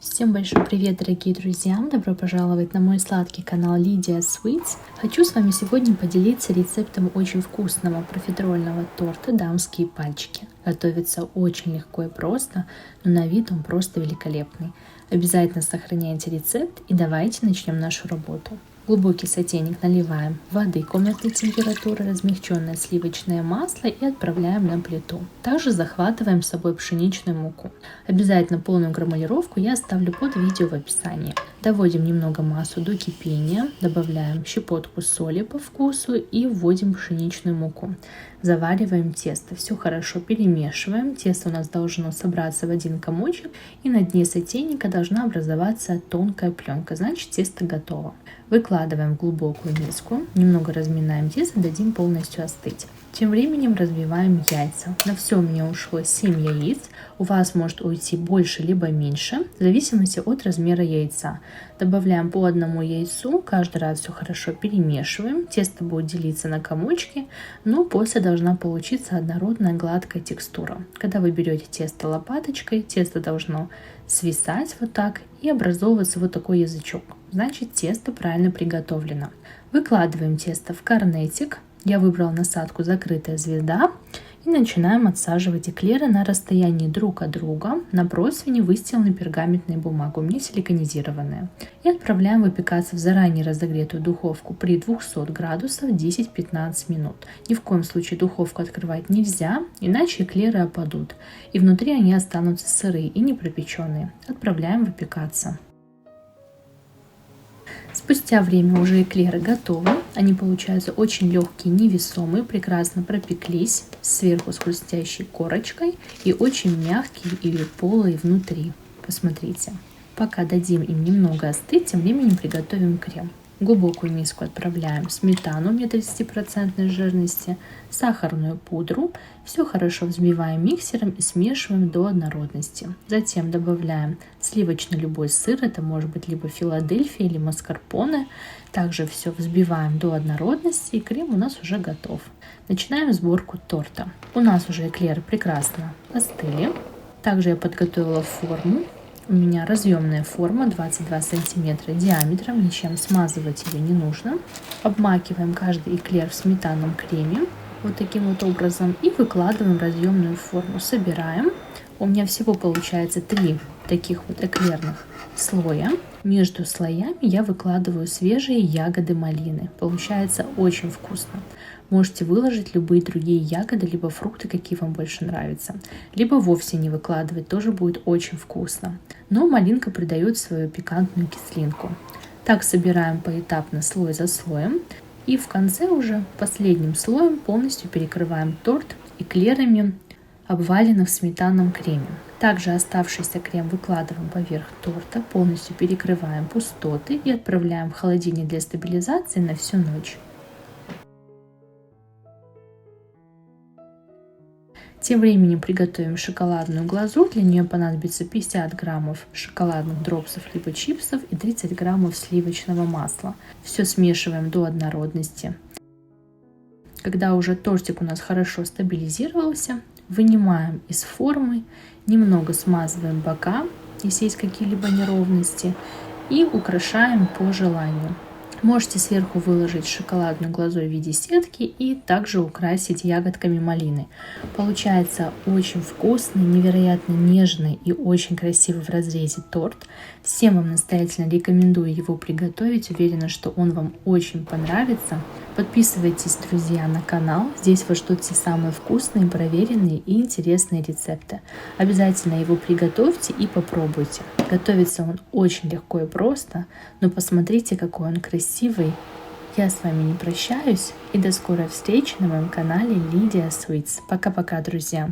Всем большой привет, дорогие друзья! Добро пожаловать на мой сладкий канал Лидия Sweets. Хочу с вами сегодня поделиться рецептом очень вкусного профитрольного торта «Дамские пальчики». Готовится очень легко и просто, но на вид он просто великолепный. Обязательно сохраняйте рецепт и давайте начнем нашу работу глубокий сотейник наливаем воды комнатной температуры, размягченное сливочное масло и отправляем на плиту. Также захватываем с собой пшеничную муку. Обязательно полную гранулировку я оставлю под видео в описании. Доводим немного массу до кипения, добавляем щепотку соли по вкусу и вводим пшеничную муку. Завариваем тесто, все хорошо перемешиваем. Тесто у нас должно собраться в один комочек и на дне сотейника должна образоваться тонкая пленка, значит тесто готово. Выкладываем в глубокую миску, немного разминаем тесто, дадим полностью остыть. Тем временем разбиваем яйца. На все у меня ушло 7 яиц. У вас может уйти больше либо меньше, в зависимости от размера яйца. Добавляем по одному яйцу, каждый раз все хорошо перемешиваем. Тесто будет делиться на комочки, но после должна получиться однородная гладкая текстура. Когда вы берете тесто лопаточкой, тесто должно свисать вот так и образовываться вот такой язычок. Значит, тесто правильно приготовлено. Выкладываем тесто в корнетик, я выбрала насадку «Закрытая звезда» и начинаем отсаживать эклеры на расстоянии друг от друга на противне, выстеленной пергаментной бумагой, у меня силиконизированная. И отправляем выпекаться в заранее разогретую духовку при 200 градусах 10-15 минут. Ни в коем случае духовку открывать нельзя, иначе эклеры опадут, и внутри они останутся сырые и не пропеченные. Отправляем выпекаться. Спустя время уже эклеры готовы. Они получаются очень легкие, невесомые, прекрасно пропеклись сверху с хрустящей корочкой и очень мягкие или полые внутри. Посмотрите. Пока дадим им немного остыть, тем временем приготовим крем глубокую миску отправляем сметану мне 30% жирности, сахарную пудру. Все хорошо взбиваем миксером и смешиваем до однородности. Затем добавляем сливочный любой сыр, это может быть либо Филадельфия или маскарпоне. Также все взбиваем до однородности и крем у нас уже готов. Начинаем сборку торта. У нас уже эклеры прекрасно остыли. Также я подготовила форму у меня разъемная форма 22 сантиметра диаметром, ничем смазывать ее не нужно. Обмакиваем каждый эклер в сметанном креме, вот таким вот образом, и выкладываем разъемную форму. Собираем. У меня всего получается три таких вот эклерных слоя. Между слоями я выкладываю свежие ягоды малины. Получается очень вкусно. Можете выложить любые другие ягоды, либо фрукты, какие вам больше нравятся. Либо вовсе не выкладывать, тоже будет очень вкусно. Но малинка придает свою пикантную кислинку. Так собираем поэтапно слой за слоем. И в конце уже последним слоем полностью перекрываем торт эклерами, обваленных в сметанном креме. Также оставшийся крем выкладываем поверх торта, полностью перекрываем пустоты и отправляем в холодильник для стабилизации на всю ночь. Тем временем приготовим шоколадную глазурь. Для нее понадобится 50 граммов шоколадных дропсов либо чипсов и 30 граммов сливочного масла. Все смешиваем до однородности. Когда уже тортик у нас хорошо стабилизировался, вынимаем из формы, немного смазываем бока, если есть какие-либо неровности, и украшаем по желанию. Можете сверху выложить шоколадную глазурь в виде сетки и также украсить ягодками малины. Получается очень вкусный, невероятно нежный и очень красивый в разрезе торт. Всем вам настоятельно рекомендую его приготовить. Уверена, что он вам очень понравится. Подписывайтесь, друзья, на канал. Здесь ждут все самые вкусные, проверенные и интересные рецепты. Обязательно его приготовьте и попробуйте. Готовится он очень легко и просто, но посмотрите, какой он красивый. Я с вами не прощаюсь и до скорой встречи на моем канале Лидия Sweets. Пока-пока, друзья!